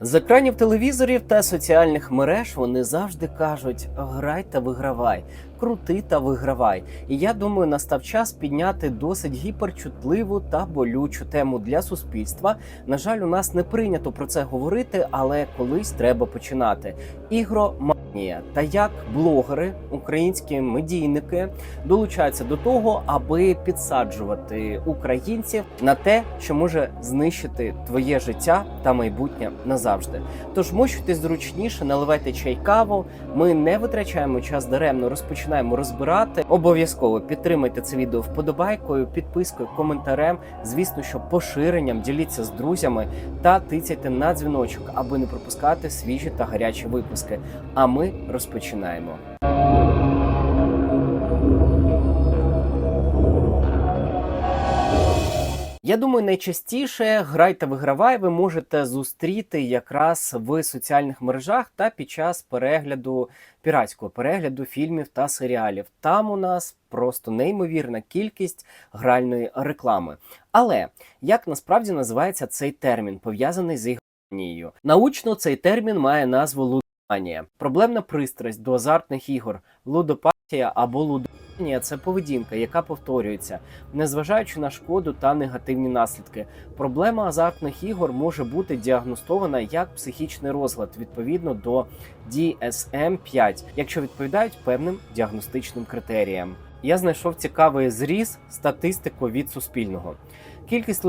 З екранів телевізорів та соціальних мереж вони завжди кажуть: грай та вигравай, крути та вигравай. І я думаю, настав час підняти досить гіперчутливу та болючу тему для суспільства. На жаль, у нас не прийнято про це говорити, але колись треба починати. Ігроманія та як блогери, українські медійники долучаються до того, аби підсаджувати українців на те, що може знищити твоє життя та майбутнє назавжди. Тож мощуйтесь зручніше, наливайте чай каву. Ми не витрачаємо час даремно, розпочинаємо розбирати. Обов'язково підтримайте це відео вподобайкою, підпискою, коментарем. Звісно, що поширенням діліться з друзями та тицяйте на дзвіночок, аби не пропускати свіжі та гарячі випуски. А ми розпочинаємо. Я думаю, найчастіше грай та вигравай ви можете зустріти якраз в соціальних мережах та під час перегляду піратського перегляду фільмів та серіалів. Там у нас просто неймовірна кількість гральної реклами. Але як насправді називається цей термін, пов'язаний з ігронією? Научно цей термін має назву. Проблемна пристрасть до азартних ігор, лудопатія або лудоманія – це поведінка, яка повторюється, незважаючи на шкоду та негативні наслідки. Проблема азартних ігор може бути діагностована як психічний розлад відповідно до DSM-5, якщо відповідають певним діагностичним критеріям. Я знайшов цікавий зріз статистику від Суспільного. Кількість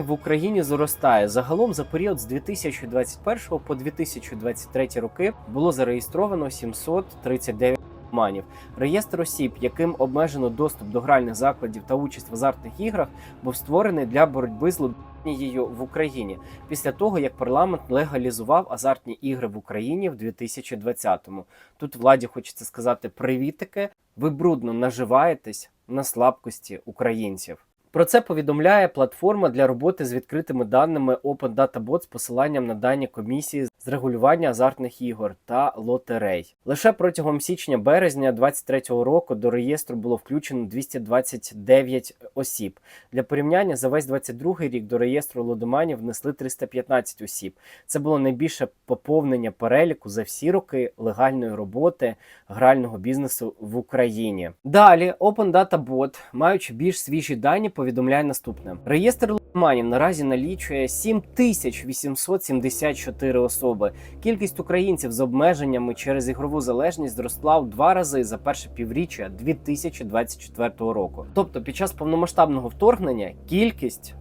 в Україні зростає. Загалом за період з 2021 по 2023 роки було зареєстровано 739 манів. Реєстр осіб, яким обмежено доступ до гральних закладів та участь в азартних іграх, був створений для боротьби з лудоманією в Україні після того, як парламент легалізував азартні ігри в Україні в 2020-му. Тут владі хочеться сказати привітики. Ви брудно наживаєтесь на слабкості українців. Про це повідомляє платформа для роботи з відкритими даними Open Data Bot з посиланням на дані комісії з регулювання азартних ігор та лотерей. Лише протягом січня-березня 2023 року до реєстру було включено 229 осіб. Для порівняння за весь 22 рік до реєстру лудоманів внесли 315 осіб. Це було найбільше поповнення переліку за всі роки легальної роботи грального бізнесу в Україні. Далі Open Data Bot, маючи більш свіжі дані, повідомляє наступне: реєстр лудоманів наразі налічує 7874 особи. Кількість українців з обмеженнями через ігрову залежність зросла в два рази за перше півріччя 2024 року. Тобто, під час повномасштабного вторгнення кількість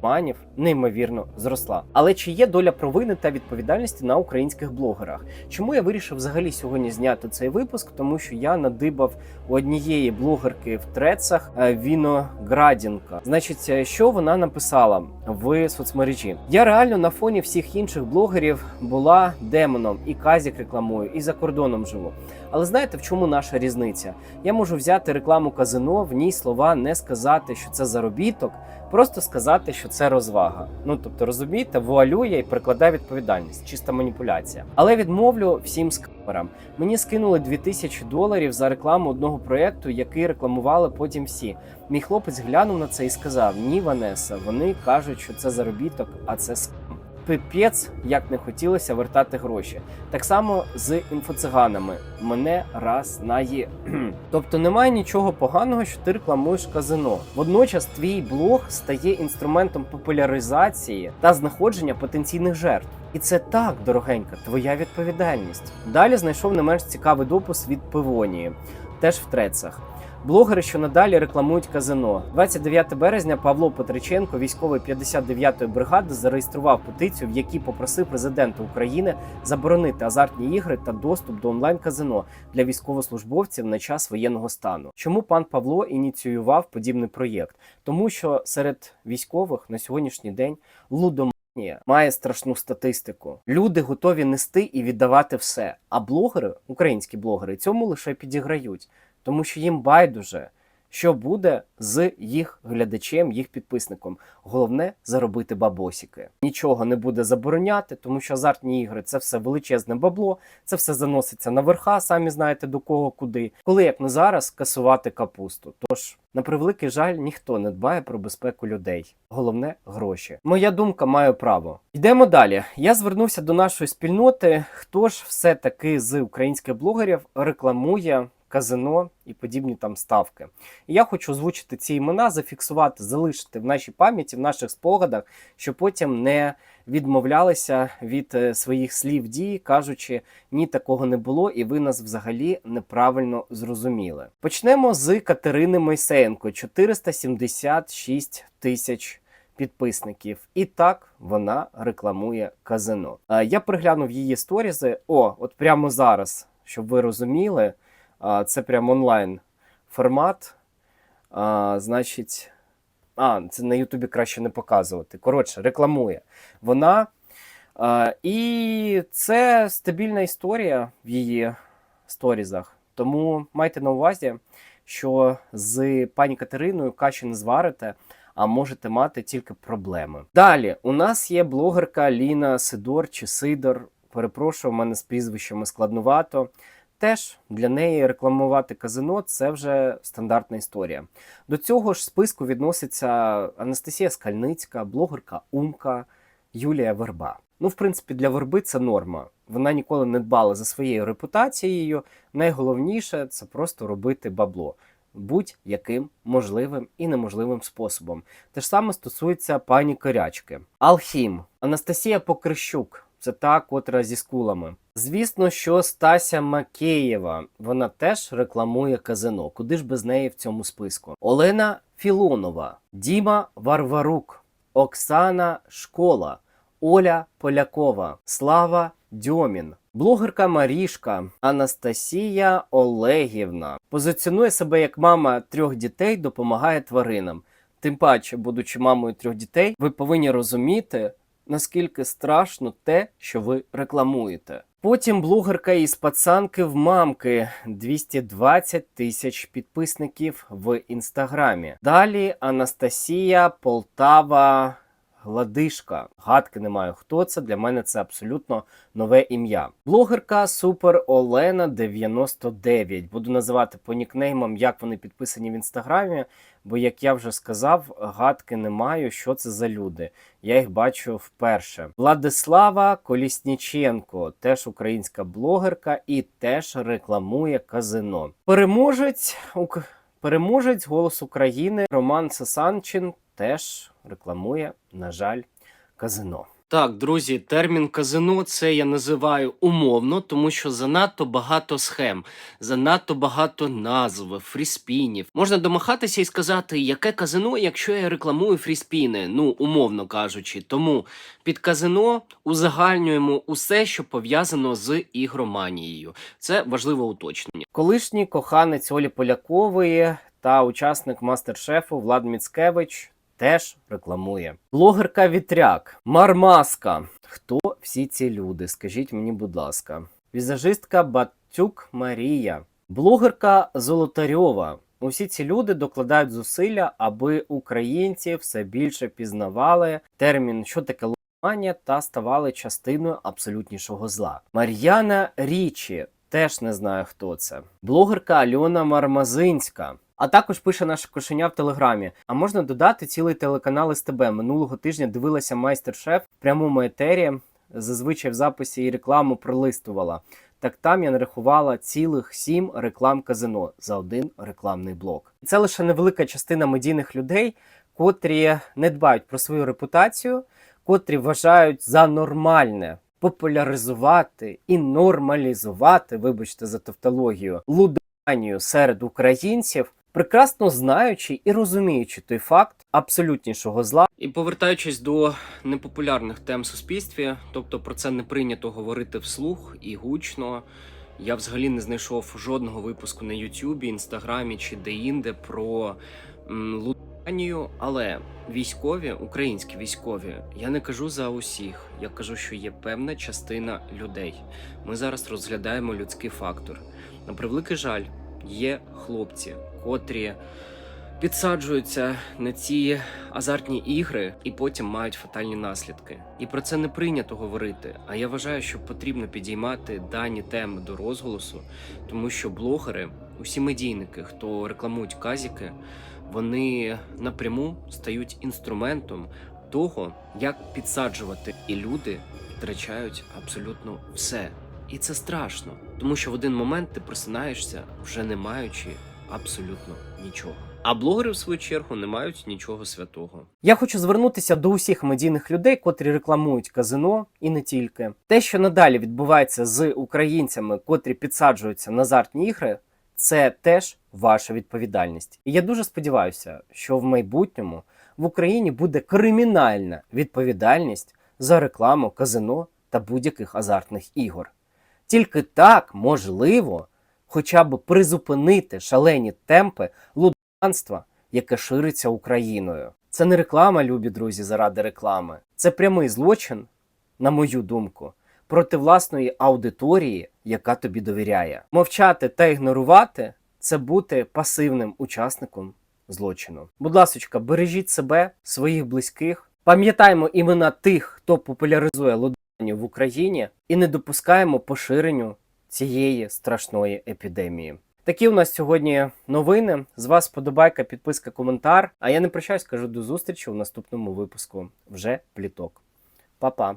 лудоманів неймовірно зросла. Але чи є доля провини та відповідальності на українських блогерах? Чому я вирішив взагалі сьогодні зняти цей випуск? Тому що я надибав у однієї блогерки в трецах е, Віноградінка. Значить, е, що вона написала в соцмережі? Я реально на фоні всіх інших блогерів була демоном і казік рекламую, і за кордоном живу. Але знаєте, в чому наша різниця? Я можу взяти рекламу казино, в ній слова не сказати, що це заробіток, просто сказати, що це розвага. Ну тобто, розумієте, вуалює і прикладає відповідальність, чиста маніпуляція. Але відмовлю всім скамерам. Мені скинули 2000 доларів за рекламу одного проєкту, який рекламували потім всі. Мій хлопець глянув на це і сказав: Ні, Ванеса, вони кажуть, що це заробіток, а це скам. Пипець, як не хотілося вертати гроші. Так само з інфоциганами. Мене раз на є. тобто немає нічого поганого, що ти рекламуєш казино. Водночас твій блог стає інструментом популяризації та знаходження потенційних жертв. І це так, дорогенька, твоя відповідальність. Далі знайшов не менш цікавий допис від Пивонії, теж в трецах. Блогери, що надалі рекламують казино. 29 березня Павло Петриченко, військовий 59-ї бригади, зареєстрував петицію, в якій попросив президента України заборонити азартні ігри та доступ до онлайн-казино для військовослужбовців на час воєнного стану. Чому пан Павло ініціював подібний проєкт? Тому що серед військових на сьогоднішній день лудом. Має страшну статистику. Люди готові нести і віддавати все. А блогери, українські блогери, цьому лише підіграють, тому що їм байдуже, що буде з їх глядачем, їх підписником. Головне заробити бабосики. Нічого не буде забороняти, тому що азартні ігри це все величезне бабло, це все заноситься на верха, самі знаєте до кого куди. Коли як не зараз касувати капусту. Тож на превеликий жаль, ніхто не дбає про безпеку людей. Головне гроші. Моя думка має право. Йдемо далі. Я звернувся до нашої спільноти. Хто ж все таки з українських блогерів рекламує казино і подібні там ставки? І я хочу озвучити ці імена, зафіксувати, залишити в нашій пам'яті, в наших спогадах, щоб потім не відмовлялися від е, своїх слів дій, кажучи, ні, такого не було, і ви нас взагалі неправильно зрозуміли. Почнемо з Катерини Мойсеєнко 476 тисяч підписників. І так вона рекламує казино. Е, Я приглянув її сторізи. О, от прямо зараз, щоб ви розуміли, це прям онлайн формат. А, значить, а, це на Ютубі краще не показувати. Коротше, рекламує. Вона. А, і це стабільна історія в її сторізах. Тому майте на увазі, що з пані Катериною каші не зварите, а можете мати тільки проблеми. Далі у нас є блогерка Ліна Сидор чи Сидор. Перепрошую, у мене з прізвищами складнувато. Теж для неї рекламувати казино це вже стандартна історія. До цього ж списку відноситься Анастасія Скальницька, блогерка Умка, Юлія Верба. Ну, в принципі, для верби це норма. Вона ніколи не дбала за своєю репутацією. Найголовніше це просто робити бабло будь-яким можливим і неможливим способом. Те ж саме стосується пані Корячки. Алхім, Анастасія Покрищук. Це та, котра зі скулами. Звісно, що Стася Макеєва, вона теж рекламує казино. Куди ж без неї в цьому списку? Олена Філонова, Діма Варварук, Оксана Школа, Оля Полякова, Слава Дьомін, блогерка Марішка, Анастасія Олегівна позиціонує себе як мама трьох дітей, допомагає тваринам. Тим паче, будучи мамою трьох дітей, ви повинні розуміти, наскільки страшно те, що ви рекламуєте. Потім блогерка із пацанки в мамки 220 тисяч підписників в інстаграмі. Далі Анастасія Полтава Гладишка. Гадки не маю, хто це. Для мене це абсолютно нове ім'я. Блогерка Супер Олена 99. Буду називати по нікнеймам, як вони підписані в інстаграмі. Бо, як я вже сказав, гадки не маю, що це за люди. Я їх бачу вперше. Владислава Колісніченко, теж українська блогерка і теж рекламує казино. Переможець переможець голос України Роман Сасанчин теж рекламує, на жаль, казино. Так, друзі, термін казино це я називаю умовно, тому що занадто багато схем, занадто багато назв, фріспінів. Можна домахатися і сказати, яке казино, якщо я рекламую фріспіни, ну умовно кажучи. Тому під казино узагальнюємо усе, що пов'язано з ігроманією. Це важливе уточнення. Колишній коханець Олі Полякової та учасник мастер-шефу Влад Міцкевич теж рекламує. Блогерка Вітряк, Мармаска. Хто всі ці люди? Скажіть мені, будь ласка. Візажистка Батюк Марія, блогерка Золотарьова. Усі ці люди докладають зусилля, аби українці все більше пізнавали термін, що таке ломання, та ставали частиною абсолютнішого зла. Мар'яна Річі. Теж не знаю, хто це. Блогерка Альона Мармазинська. А також пише наше кошеня в телеграмі. А можна додати цілий телеканал СТБ. Минулого тижня дивилася майстер-шеф в прямому етері. Зазвичай в записі і рекламу пролистувала. Так там я нарахувала цілих сім реклам казино за один рекламний блок. Це лише невелика частина медійних людей, котрі не дбають про свою репутацію, котрі вважають за нормальне популяризувати і нормалізувати, вибачте за тавтологію, лудоманію серед українців, прекрасно знаючи і розуміючи той факт абсолютнішого зла. І повертаючись до непопулярних тем суспільстві, тобто про це не прийнято говорити вслух і гучно. Я взагалі не знайшов жодного випуску на Ютубі, Інстаграмі чи де-інде про м, лудоманію, але військові, українські військові, я не кажу за усіх. Я кажу, що є певна частина людей. Ми зараз розглядаємо людський фактор. На превеликий жаль, є хлопці, котрі підсаджуються на ці азартні ігри і потім мають фатальні наслідки. І про це не прийнято говорити. А я вважаю, що потрібно підіймати дані теми до розголосу, тому що блогери, усі медійники, хто рекламують казіки, вони напряму стають інструментом того, як підсаджувати, і люди втрачають абсолютно все. І це страшно, тому що в один момент ти просинаєшся, вже не маючи абсолютно нічого. А блогери, в свою чергу, не мають нічого святого. Я хочу звернутися до усіх медійних людей, котрі рекламують казино і не тільки. Те, що надалі відбувається з українцями, котрі підсаджуються на азартні ігри, це теж ваша відповідальність. І я дуже сподіваюся, що в майбутньому в Україні буде кримінальна відповідальність за рекламу казино та будь-яких азартних ігор. Тільки так можливо хоча б призупинити шалені темпи луданства, яке шириться Україною. Це не реклама, любі друзі, заради реклами. Це прямий злочин, на мою думку, проти власної аудиторії, яка тобі довіряє. Мовчати та ігнорувати це бути пасивним учасником злочину. Будь ласочка, бережіть себе, своїх близьких. Пам'ятаємо імена тих, хто популяризує лудання в Україні, і не допускаємо поширенню цієї страшної епідемії. Такі у нас сьогодні новини. З вас подобайка, підписка, коментар. А я не прощаюсь, кажу до зустрічі у наступному випуску вже пліток. Па-па!